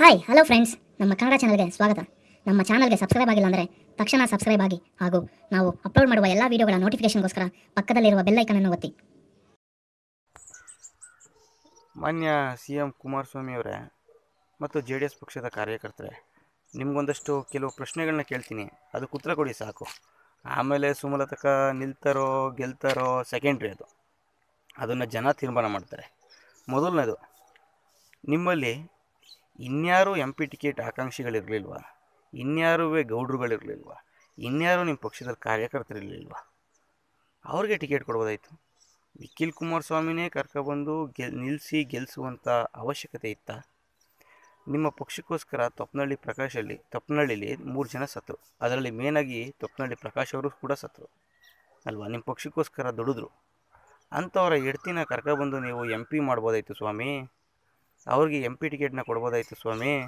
Hi hello friends ನಮ್ಮ ಕನ್ನಡ ಚಾನಲ್ಗೆ ಸ್ವಾಗತ. ನಮ್ಮ ಚಾನಲ್ಗೆ ಸಬ್ಸ್ಕ್ರೈಬ್ ಆಗಿಲ್ಲ ಅಂದರೆ ತಕ್ಷಣ ಸಬ್ಸ್ಕ್ರೈಬ್ ಆಗಿ. ಹಾಗೂ ನಾವು ಅಪ್ಲೋಡ್ ಮಾಡುವ ಎಲ್ಲ ವೀಡಿಯೋಗಳ ನೋಟಿಫಿಕೇಶನ್ಗೋಸ್ಕರ ಪಕ್ಕದಲ್ಲಿರುವ ಬೆಲ್ ಅನ್ನು ಒತ್ತಿ. ಮಾನ್ಯ ಸಿ ಎಂ ಕುಮಾರಸ್ವಾಮಿ ಅವರೇ ಮತ್ತು ಜೆ ಡಿ ಎಸ್ ಪಕ್ಷದ ಕಾರ್ಯಕರ್ತರೆ, ನಿಮಗೊಂದಷ್ಟು ಕೆಲವು ಪ್ರಶ್ನೆಗಳನ್ನ ಕೇಳ್ತೀನಿ. ಅದಕ್ಕೆ ಉತ್ತರ ಕೊಡಿ ಸಾಕು. ಆಮೇಲೆ ಸುಮಲತಕ ನಿಲ್ತಾರೋ, ಗೆಲ್ತಾರೋ ಸೆಕೆಂಡ್ರಿ ಅದು. ಅದನ್ನು ಜನ ತೀರ್ಮಾನ ಮಾಡ್ತಾರೆ. ಮೊದಲನೇದು, ನಿಮ್ಮಲ್ಲಿ ಇನ್ಯಾರು ಎಂ ಪಿ ಟಿಕೆಟ್ ಆಕಾಂಕ್ಷಿಗಳಿರಲಿಲ್ವ? ಇನ್ಯಾರೂ ಗೌಡ್ರುಗಳಿರಲಿಲ್ವ? ಇನ್ಯಾರೂ ನಿಮ್ಮ ಪಕ್ಷದಲ್ಲಿ ಕಾರ್ಯಕರ್ತರಿರಲಿಲ್ವಾ? ಅವ್ರಿಗೆ ಟಿಕೆಟ್ ಕೊಡ್ಬೋದಾಯಿತು. ನಿಖಿಲ್ ಕುಮಾರಸ್ವಾಮಿನೇ ಕರ್ಕೊಬಂದು ಗೆಲ್ ನಿಲ್ಲಿಸಿ ಗೆಲ್ಲಿಸುವಂಥ ಅವಶ್ಯಕತೆ ಇತ್ತ? ನಿಮ್ಮ ಪಕ್ಷಕ್ಕೋಸ್ಕರ ತೊಪ್ಪನಹಳ್ಳಿ ಪ್ರಕಾಶಲ್ಲಿ ತೊಪ್ಪನಹಳ್ಳಿಲಿ ಮೂರು ಜನ ಸತ್ರು. ಅದರಲ್ಲಿ ಮೇನಾಗಿ ತೊಪ್ಪನಹಳ್ಳಿ ಪ್ರಕಾಶ್ ಅವರು ಕೂಡ ಸತ್ರು. ಅಲ್ವಾ? ನಿಮ್ಮ ಪಕ್ಷಕ್ಕೋಸ್ಕರ ದುಡಿದ್ರು. ಅಂಥವರ ಎಡ್ತಿನ ಕರ್ಕೊಬಂದು ನೀವು ಎಂ ಪಿ ಮಾಡ್ಬೋದಾಯಿತು ಸ್ವಾಮಿ. ಅವ್ರಿಗೆ ಎಂ ಪಿ ಟಿಕೆಟ್ನ ಕೊಡ್ಬೋದಾಯಿತು ಸ್ವಾಮಿ.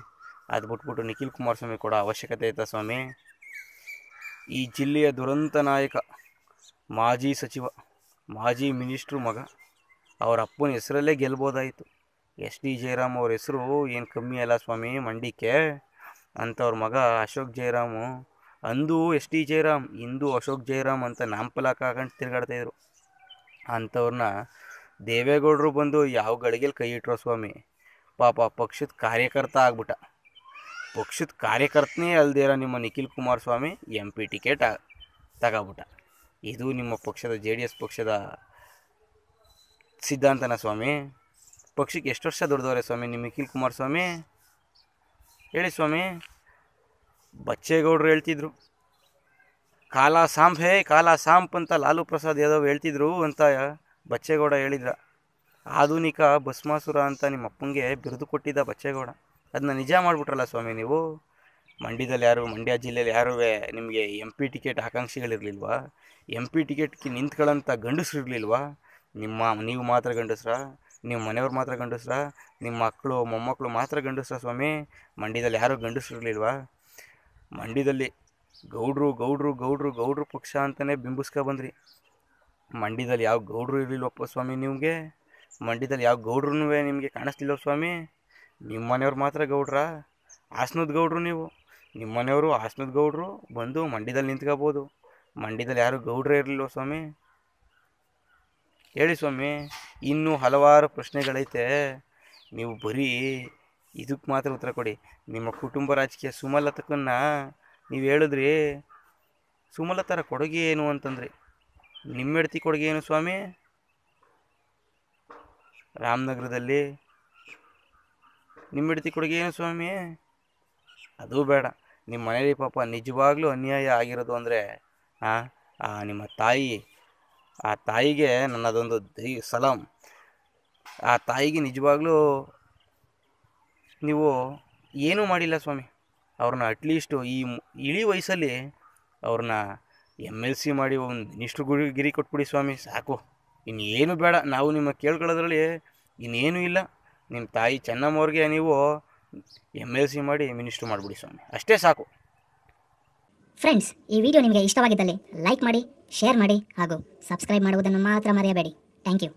ಅದು ಬಿಟ್ಬಿಟ್ಟು ನಿಖಿಲ್ ಕುಮಾರಸ್ವಾಮಿ ಕೊಡೋ ಅವಶ್ಯಕತೆ ಐತಾ ಸ್ವಾಮಿ? ಈ ಜಿಲ್ಲೆಯ ದುರಂತ ನಾಯಕ, ಮಾಜಿ ಸಚಿವ, ಮಾಜಿ ಮಿನಿಸ್ಟ್ರು ಮಗ, ಅವರ ಅಪ್ಪನ ಹೆಸರಲ್ಲೇ ಗೆಲ್ಬೋದಾಯಿತು. ಎಸ್ ಡಿ ಜಯರಾಮ್ ಅವ್ರ ಹೆಸರು ಏನು ಕಮ್ಮಿ ಅಲ್ಲ ಸ್ವಾಮಿ, ಮಂಡಿಕೆ. ಅಂಥವ್ರ ಮಗ ಅಶೋಕ್ ಜಯರಾಮು. ಅಂದು ಎಸ್ ಡಿ ಜಯರಾಮ್, ಇಂದು ಅಶೋಕ್ ಜಯರಾಮ್ ಅಂತ ನಾಮಫಲಕ ಹಾಕೊಂಡು ತಿರುಗಾಡ್ತಾಯಿದ್ರು ಅಂಥವ್ರನ್ನ ದೇವೇಗೌಡರು ಬಂದು ಯಾವ ಗಳಿಗೆಲಿ ಕೈ ಇಟ್ರೋ ಸ್ವಾಮಿ? ಪಾಪ ಪಕ್ಷದ ಕಾರ್ಯಕರ್ತ ಆಗ್ಬಿಟ್ಟ. ಪಕ್ಷದ ಕಾರ್ಯಕರ್ತನೇ ಅಲ್ದಿರೋ ನಿಮ್ಮ Nikhil Kumaraswamy M P ticket ತಗೋಬಿಟ್ಟ. ಇದು ನಿಮ್ಮ ಪಕ್ಷದ ಜೆ ಡಿ ಎಸ್ ಪಕ್ಷದ ಸಿದ್ಧಾಂತನ ಸ್ವಾಮಿ. ಪಕ್ಷಕ್ಕೆ ಎಷ್ಟು ವರ್ಷ ದುಡ್ದವ್ರೆ ಸ್ವಾಮಿ? ನಿಮ್ಮ ನಿಖಿಲ್ ಕುಮಾರಸ್ವಾಮಿ? ಹೇಳಿ ಸ್ವಾಮಿ. ಬಚ್ಚೇಗೌಡರು ಹೇಳ್ತಿದ್ರು. ಕಾಲ ಸಾಂಪ್ ಹೇ ಕಾಲ ಸಾಂಪ್ ಅಂತ ಲಾಲು ಪ್ರಸಾದ್ ಯಾದವ್ ಹೇಳ್ತಿದ್ರು ಅಂತ ಬಚ್ಚೇಗೌಡ ಹೇಳಿದ್ರ. ಆಧುನಿಕ ಭಸ್ಮಾಸುರ ಅಂತ ನಿಮ್ಮ ಅಪ್ಪಂಗೆ ಬಿರುದು ಕೊಟ್ಟಿದ್ದ ಬಚ್ಚೇಗೌಡ. ಅದನ್ನ ನಿಜ ಮಾಡಿಬಿಟ್ರಲ್ಲ ಸ್ವಾಮಿ ನೀವು? ಮಂಡ್ಯದಲ್ಲಿ ಯಾರು, ಮಂಡ್ಯ ಜಿಲ್ಲೆಯಲ್ಲಿ ಯಾರೂ ನಿಮಗೆ ಎಂ ಪಿ ಟಿಕೆಟ್ ಆಕಾಂಕ್ಷಿಗಳಿರಲಿಲ್ವಾ? ಎಂ ಪಿ ಟಿಕೆಟ್ಗೆ ನಿಂತ್ಕೊಳ್ಳೋಂಥ ಗಂಡಸ್ರು ಇರಲಿಲ್ವಾ? ನಿಮ್ಮ ನೀವು ಮಾತ್ರ ಗಂಡಸ್ರ? ನಿಮ್ಮ ಮನೆಯವ್ರು ಮಾತ್ರ ಗಂಡಸ್ರ? ನಿಮ್ಮ ಮಕ್ಕಳು, ಮೊಮ್ಮಕ್ಕಳು ಮಾತ್ರ ಗಂಡಸ್ರ ಸ್ವಾಮಿ? ಮಂಡ್ಯದಲ್ಲಿ ಯಾರೂ ಗಂಡಸ್ರು ಇರಲಿಲ್ವಾ? ಮಂಡ್ಯದಲ್ಲಿ ಗೌಡ್ರು ಗೌಡ್ರು ಗೌಡ್ರು ಗೌಡ್ರು ಪಕ್ಷ ಅಂತಲೇ ಬಿಂಬಿಸ್ಕೊ ಬಂದ್ರಿ. ಮಂಡ್ಯದಲ್ಲಿ ಯಾವ ಗೌಡ್ರು ಇರಲಿಲ್ವಪ್ಪ ಸ್ವಾಮಿ ನಿಮಗೆ? ಮಂಡ್ಯದಲ್ಲಿ ಯಾವ ಗೌಡ್ರೂ ನಿಮಗೆ ಕಾಣಿಸ್ತಿಲ್ಲ ಸ್ವಾಮಿ. ನಿಮ್ಮ ಮನೆಯವ್ರು ಮಾತ್ರ ಗೌಡ್ರ. ಹಾಸನದ ಗೌಡ್ರು ನೀವು. ನಿಮ್ಮ ಮನೆಯವರು ಹಾಸನದ ಗೌಡ್ರು ಬಂದು ಮಂಡ್ಯದಲ್ಲಿ ನಿಂತ್ಕೋಬೋದು. ಮಂಡ್ಯದಲ್ಲಿ ಯಾರು ಗೌಡ್ರೇ ಇರಲಿಲ್ಲ ಸ್ವಾಮಿ? ಹೇಳಿ ಸ್ವಾಮಿ, ಇನ್ನೂ ಹಲವಾರು ಪ್ರಶ್ನೆಗಳೈತೆ. ನೀವು ಬರೀ ಇದಕ್ಕೆ ಮಾತ್ರ ಉತ್ತರ ಕೊಡಿ. ನಿಮ್ಮ ಕುಟುಂಬ ರಾಜಕೀಯ ಸುಮಲತಕ್ಕನ್ನ ನೀವು ಹೇಳಿದ್ರಿ. ಸುಮಲತರ ಕೊಡುಗೆ ಏನು ಅಂತಂದ್ರಿ? ನಿಮ್ಮ ಹೆಡ್ತಿ ಕೊಡುಗೆ ಏನು ಸ್ವಾಮಿ? ರಾಮನಗರದಲ್ಲಿ. ನಿಮ್ಮ ಹಿಡ್ತಿ ಕೊಡುಗೆ ಏನು ಸ್ವಾಮಿ? ಅದು ಬೇಡ. ನಿಮ್ಮ ಮನೇಲಿ ಪಾಪ ನಿಜವಾಗ್ಲೂ ಅನ್ಯಾಯ ಆಗಿರೋದು ಅಂದರೆ, ಆ ನಿಮ್ಮ ತಾಯಿ, ಆ ತಾಯಿಗೆ ನನ್ನದೊಂದು ದೈ ಸಲಂ. ಆ ತಾಯಿಗೆ ನಿಜವಾಗ್ಲೂ ನೀವು ಏನೂ ಮಾಡಿಲ್ಲ ಸ್ವಾಮಿ. ಅವ್ರನ್ನ ಅಟ್ಲೀಸ್ಟು ಈ ಇಳಿ ವಯಸ್ಸಲ್ಲಿ ಅವ್ರನ್ನ ಎಂ ಎಲ್ ಸಿ ಮಾಡಿ ಒಂದು ಮಿನಿಸ್ಟ್ರು ಗುರಿ ಗಿರಿ ಕೊಟ್ಬಿಡಿ ಸ್ವಾಮಿ, ಸಾಕು. ಇನ್ನೇನು ಬೇಡ. ನಾವು ನಿಮ್ಮ ಕೇಳ್ಕೊಳ್ಳೋದ್ರಲ್ಲಿ ಇನ್ನೇನು ಇಲ್ಲ. ನಿಮ್ಮ ತಾಯಿ ಚೆನ್ನಮ್ಮವ್ರಿಗೆ ನೀವು ಎಂ ಎಲ್ ಸಿ ಮಾಡಿ ಮಿನಿಸ್ಟ್ರು ಮಾಡಿಬಿಡಿ ಸ್ವಾಮಿ. ಅಷ್ಟೇ ಸಾಕು. ಫ್ರೆಂಡ್ಸ್ ಈ ವಿಡಿಯೋ ನಿಮಗೆ ಇಷ್ಟವಾಗಿದ್ದಲ್ಲಿ ಲೈಕ್ ಮಾಡಿ ಶೇರ್ ಮಾಡಿ ಹಾಗೂ ಸಬ್ಸ್ಕ್ರೈಬ್ ಮಾಡುವುದನ್ನು ಮಾತ್ರ ಮರೆಯಬೇಡಿ. Thank you